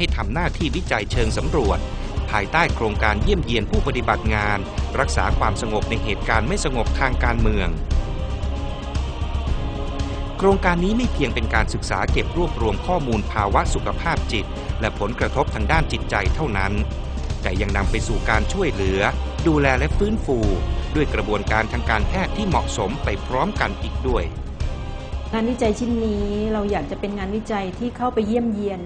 ให้ทำหน้าที่วิจัยเชิงสำรวจ ภายใต้โครงการเยี่ยมเยียนผู้ปฏิบัติงาน รักษาความสงบในเหตุการณ์ไม่สงบทางการเมือง โครงการนี้ไม่เพียงเป็นการศึกษาเก็บรวบรวมข้อมูลภาวะสุขภาพจิต และผลกระทบทางด้านจิตใจเท่านั้น แต่ยังนำไปสู่การช่วยเหลือ ดูแลและฟื้นฟู ด้วยกระบวนการทางการแพทย์ที่เหมาะสมไปพร้อมกันอีกด้วยงานวิจัยชิ้นนี้เราอยากจะเป็นงานวิจัยที่เข้าไปเยี่ยมเยียน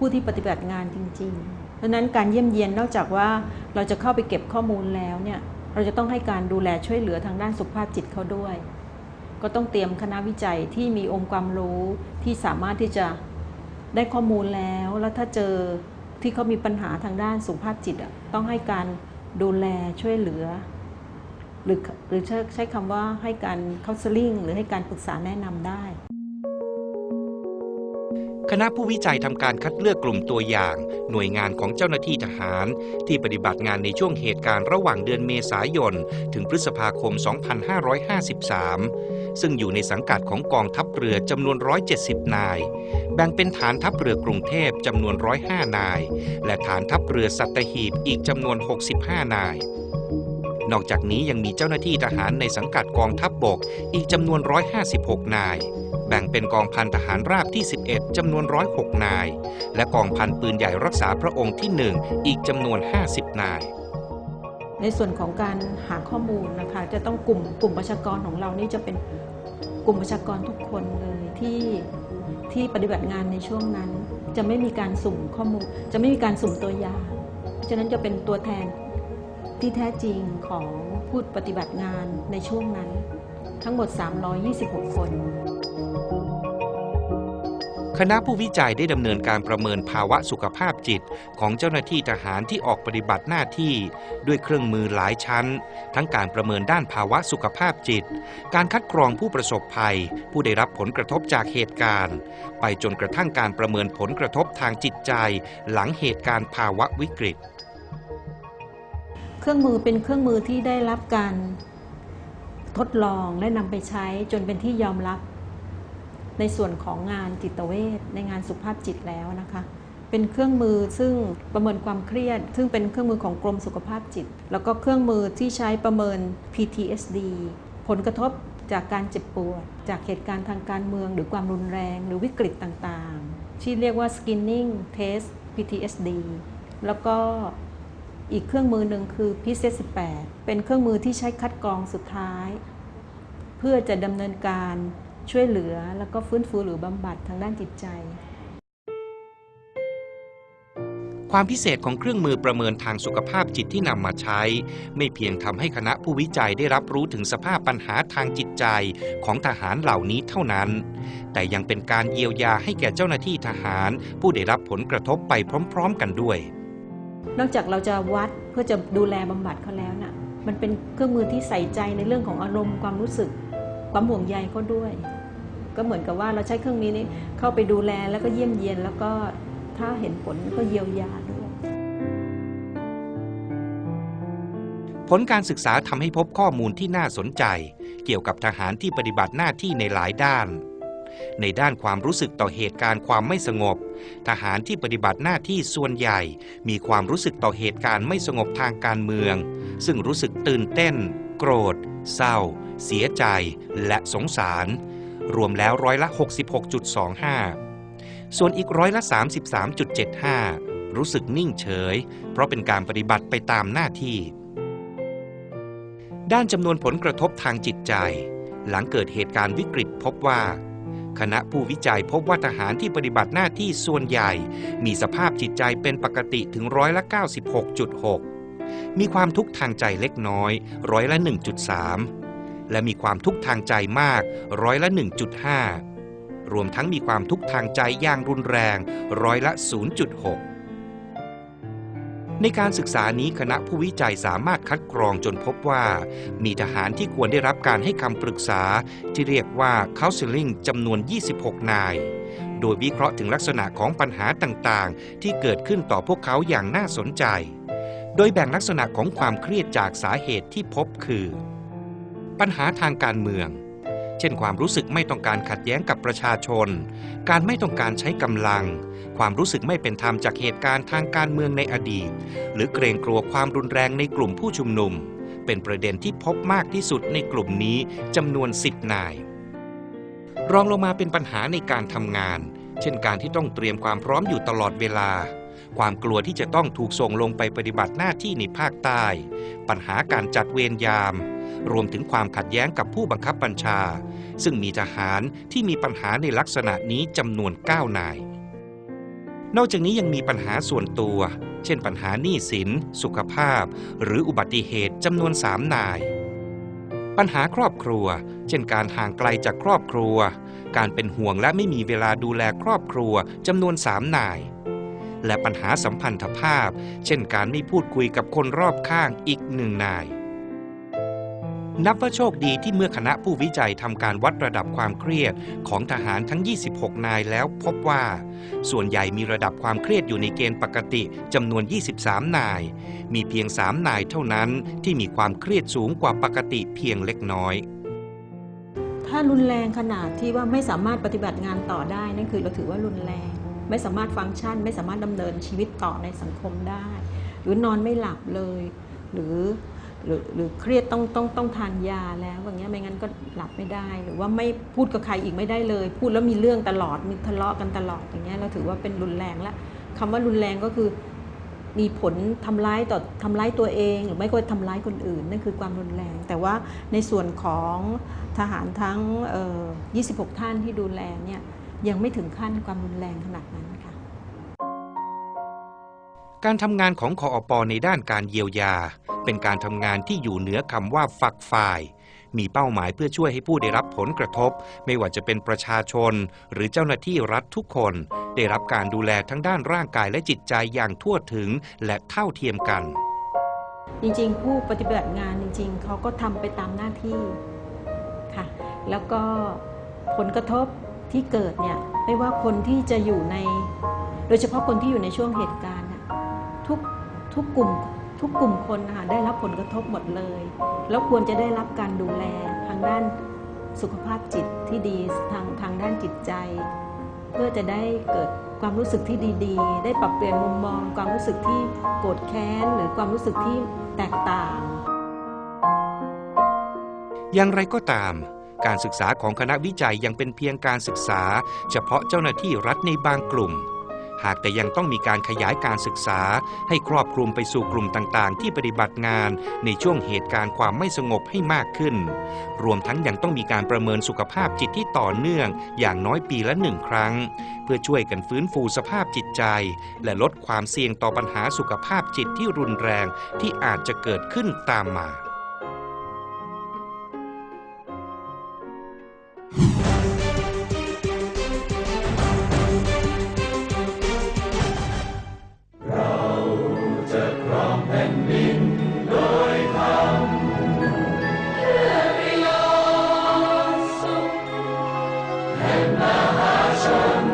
ผู้ที่ปฏิบัติงานจริงๆเพราะฉะนั้นการเยี่ยมเยียนนอกจากว่าเราจะเข้าไปเก็บข้อมูลแล้วเนี่ยเราจะต้องให้การดูแลช่วยเหลือทางด้านสุขภาพจิตเขาด้วย ก็ต้องเตรียมคณะวิจัยที่มีองค์ความรู้ที่สามารถที่จะได้ข้อมูลแล้ว แล้วถ้าเจอที่เขามีปัญหาทางด้านสุขภาพจิตอะต้องให้การดูแลช่วยเหลือ หรือหรือใช้ใช้คำว่าให้การ counseling หรือให้การปรึกษาแนะนำได้ คณะผู้วิจัยทำการคัดเลือกกลุ่มตัวอย่าง หน่วยงานของเจ้าหน้าที่ทหาร ที่ปฏิบัติงานในช่วงเหตุการณ์ระหว่างเดือนเมษายน ถึงพฤษภาคม 2553 ซึ่งอยู่ในสังกัดของกองทัพเรือจำนวน 170 นาย แบ่งเป็นฐานทัพเรือกรุงเทพจำนวน 105 นาย และฐานทัพเรือสัตหีบอีกจำนวน 65 นายนอกจากนี้ยังมีเจ้าหน้าที่ทหารในสังกัดกองทัพบบกอีกจำนวน 156 นาย แบ่งเป็นกองพันทหารราบที่ 11จำนวน 106 นาย และกองพันปืนใหญ่รักษาพระองค์ที่ 1 อีกจำนวน 50 นาย ในส่วนของการหาข้อมูลนะคะจะต้องกลุ่มกลุ่มประชากรของเรานี่จะเป็นกลุ่มประชากรทุกคนเลยที่ที่ปฏิบัติงานในช่วงนั้น จะไม่มีการสุ่มข้อมูล จะไม่มีการสุ่มตัวอย่างเพราะฉะนั้นจะเป็นตัวแทนที่แท้จริงของผู้ปฏิบัติงานในช่วงนั้น ทั้งหมด 326 คน คณะผู้วิจัยได้ดำเนินการประเมินภาวะสุขภาพจิตของเจ้าหน้าที่ทหารที่ออกปฏิบัติหน้าที่ ด้วยเครื่องมือหลายชั้น ทั้งการประเมินด้านภาวะสุขภาพจิต การคัดกรองผู้ประสบภัย ผู้ได้รับผลกระทบจากเหตุการณ์ ไปจนกระทั่งการประเมินผลกระทบทางจิตใจ หลังเหตุการณ์ภาวะวิกฤต เครื่องมือเป็นเครื่องมือที่ได้รับการทดลองและนำไปใช้จนเป็นที่ยอมรับ ในส่วนของงานจิตเวชในงานสุขภาพจิตแล้วนะคะ เป็นเครื่องมือซึ่งประเมินความเครียด ซึ่งเป็นเครื่องมือของกรมสุขภาพจิต แล้วก็เครื่องมือที่ใช้ประเมิน PTSD ผลกระทบจากการเจ็บปวด จากเหตุการณ์ทางการเมือง หรือความรุนแรง หรือวิกฤตต่างๆ ที่เรียกว่า Skinning Test PTSD แล้วก็อีกเครื่องมือหนึ่งคือ p c 18 เป็นเครื่องมือที่ใช้คัดกรองสุดท้าย เพื่อจะดำเนินการ ช่วยเหลือแล้วก็ฟื้นฟูหรือบำบัดทางด้านจิตใจ ความพิเศษของเครื่องมือประเมินทางสุขภาพจิตที่นำมาใช้ ไม่เพียงทำให้คณะผู้วิจัยได้รับรู้ถึงสภาพปัญหาทางจิตใจของทหารเหล่านี้เท่านั้น แต่ยังเป็นการเยียวยาให้แก่เจ้าหน้าที่ทหาร ผู้ได้รับผลกระทบไปพร้อม ๆ กันด้วย นอกจากเราจะวัดเพื่อจะดูแลบำบัดเขาแล้วน่ะมันเป็นเครื่องมือที่ใส่ใจในเรื่องของอารมณ์ความรู้สึก ความห่วงใยเขาด้วย ก็เหมือนกับว่าเราใช้เครื่องนี้นี้เข้าไปดูแลแล้วก็เยี่ยมเยียนแล้วก็ถ้าเห็นผลก็เยียวยาด้วยผลการศึกษาทำให้พบข้อมูลที่น่าสนใจ เกี่ยวกับทหารที่ปฏิบัติหน้าที่ในหลายด้าน ในด้านความรู้สึกต่อเหตุการณ์ความไม่สงบ ทหารที่ปฏิบัติหน้าที่ส่วนใหญ่ มีความรู้สึกต่อเหตุการณ์ไม่สงบทางการเมือง ซึ่งรู้สึกตื่นเต้น โกรธ เศร้า เสียใจและสงสาร รวมแล้วร้อยละ 66.25 ส่วนอีกร้อยละ 33.75 รู้สึกนิ่งเฉย เพราะเป็นการปฏิบัติไปตามหน้าที่ ด้านจำนวนผลกระทบทางจิตใจ หลังเกิดเหตุการณ์วิกฤตพบว่าคณะผู้วิจัยพบว่าทหารที่ปฏิบัติหน้าที่ส่วนใหญ่ มีสภาพจิตใจเป็นปกติถึงร้อยละ 96.6 มีความทุกข์ทางใจเล็กน้อย ร้อยละ 1.3 และมีความทุกข์ทางใจมากร้อยละ 1.5 รวมทั้งมีความทุกข์ทางใจอย่างรุนแรงร้อยละ 0.6 ในการศึกษานี้คณะผู้วิจัยสามารถคัดกรองจนพบว่า มีทหารที่ควรได้รับการให้คำปรึกษา ที่เรียกว่า counseling จำนวน 26 นาย โดยวิเคราะห์ถึงลักษณะของปัญหาต่างๆ ที่เกิดขึ้นต่อพวกเขาอย่างน่าสนใจ โดยแบ่งลักษณะของความเครียดจากสาเหตุที่พบคือ ปัญหาทางการเมือง เช่นความรู้สึกไม่ต้องการขัดแย้งกับประชาชน การไม่ต้องการใช้กำลัง ความรู้สึกไม่เป็นธรรมจากเหตุการณ์ทางการเมืองในอดีต หรือเกรงกลัวความรุนแรงในกลุ่มผู้ชุมนุม เป็นประเด็นที่พบมากที่สุดในกลุ่มนี้จำนวน 10 นาย รองลงมาเป็นปัญหาในการทำงาน เช่นการที่ต้องเตรียมความพร้อมอยู่ตลอดเวลาความกลัวที่จะต้องถูกส่งลงไปปฏิบัติหน้าที่ในภาคใต้ ปัญหาการจัดเวรยาม รวมถึงความขัดแย้งกับผู้บังคับบัญชา ซึ่งมีทหารที่มีปัญหาในลักษณะนี้จำนวน 9 นาย นอกจากนี้ยังมีปัญหาส่วนตัว เช่นปัญหาหนี้สิน สุขภาพ หรืออุบัติเหตุจำนวน 3 นาย ปัญหาครอบครัว เช่นการห่างไกลจากครอบครัว การเป็นห่วงและไม่มีเวลาดูแลครอบครัวจำนวน 3 นายและปัญหาสัมพันธภาพ เช่นการไม่พูดคุยกับคนรอบข้างอีกหนึ่งนาย นับว่าโชคดีที่เมื่อคณะผู้วิจัยทำการวัดระดับความเครียดของทหารทั้ง 26 นายแล้วพบว่า ส่วนใหญ่มีระดับความเครียดอยู่ในเกณฑ์ปกติจำนวน 23 นาย มีเพียง 3 นายเท่านั้นที่มีความเครียดสูงกว่าปกติเพียงเล็กน้อย ถ้ารุนแรงขนาดที่ว่าไม่สามารถปฏิบัติงานต่อได้นั่นคือเราถือว่ารุนแรง ไม่สามารถฟังก์ชัน ไม่สามารถดำเนินชีวิตต่อในสังคมได้ หรือนอนไม่หลับเลย หรือ หรือหรือเครียดต้องต้องต้องทานยาแล้วอย่างเงี้ยไม่งั้นก็หลับไม่ได้ หรือว่าไม่พูดกับใครอีกไม่ได้เลย พูดแล้วมีเรื่องตลอดมีทะเลาะกันตลอดอย่างเงี้ยเราถือว่าเป็นรุนแรงละคำว่ารุนแรงก็คือมีผลทำร้ายต่อทำร้ายตัวเอง หรือไม่ก็ทำร้ายคนอื่นนั่นคือความรุนแรง แต่ว่าในส่วนของทหารทั้งอ่อ26 ท่านที่ดูแลเนี่ยยังไม่ถึงขั้นความรุนแรงขนาดนั้น การทำงานของคออปในด้านการเยียวยา เป็นการทำงานที่อยู่เหนือคำว่าฝักฝ่าย มีเป้าหมายเพื่อช่วยให้ผู้ได้รับผลกระทบ ไม่ว่าจะเป็นประชาชน หรือเจ้าหน้าที่รัฐทุกคน ได้รับการดูแลทั้งด้านร่างกายและจิตใจอย่างทั่วถึงและเท่าเทียมกัน จริงๆ ผู้ปฏิบัติงานจริง ๆเขาก็ทำไปตามหน้าที่ค่ะแล้วก็ผลกระทบที่เกิดเนี่ยไม่ว่าคนที่จะอยู่ใน โดยเฉพาะคนที่อยู่ในช่วงเหตุการณ์ ทุกทุกกลุ่มทุกกลุ่มคนนะคะได้รับผลกระทบหมดเลย แล้วควรจะได้รับการดูแลทางด้านสุขภาพจิตที่ดีทางทางด้านจิตใจ เพื่อจะได้เกิดความรู้สึกที่ดีๆ ได้ปรับเปลี่ยนมุมมอง ความรู้สึกที่โกรธแค้น หรือความรู้สึกที่แตกต่าง อย่างไรก็ตาม การศึกษาของคณะวิจัยยังเป็นเพียงการศึกษา เฉพาะเจ้าหน้าที่รัฐในบางกลุ่ม หากแต่ยังต้องมีการขยายการศึกษา ให้ครอบคลุมไปสู่กลุ่มต่างๆ ที่ปฏิบัติงานในช่วงเหตุการณ์ความไม่สงบให้มากขึ้น รวมทั้งยังต้องมีการประเมินสุขภาพจิตที่ต่อเนื่อง อย่างน้อยปีละหนึ่งครั้ง เพื่อช่วยกันฟื้นฟูสภาพจิตใจ และลดความเสี่ยงต่อปัญหาสุขภาพจิตที่รุนแรงที่อาจจะเกิดขึ้นตามมา Hashem, Hashem.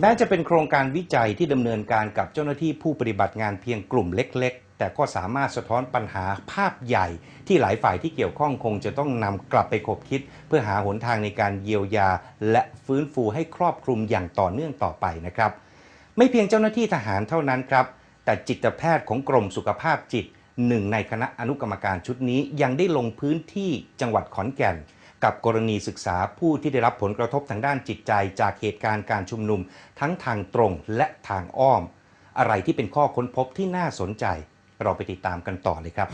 แม้จะเป็นโครงการวิจัยที่ดำเนินการกับเจ้าหน้าที่ผู้ปฏิบัติงานเพียงกลุ่มเล็ก ๆ แต่ก็สามารถสะท้อนปัญหาภาพใหญ่ ที่หลายฝ่ายที่เกี่ยวข้องคงจะต้องนำกลับไปคบคิด เพื่อหาหนทางในการเยียวยา และฟื้นฟูให้ครอบคลุมอย่างต่อเนื่องต่อไปนะครับ ไม่เพียงเจ้าหน้าที่ทหารเท่านั้นครับ แต่จิตแพทย์ของกรมสุขภาพจิตหนึ่งในคณะอนุกรรมการชุดนี้ยังได้ลงพื้นที่จังหวัดขอนแก่น กับกรณีศึกษาผู้ที่ได้รับผลกระทบทางด้านจิตใจ จากเหตุการณ์การชุมนุม ทั้งทางตรงและทางอ้อม อะไรที่เป็นข้อค้นพบที่น่าสนใจ เราไปติดตามกันต่อเลยครับ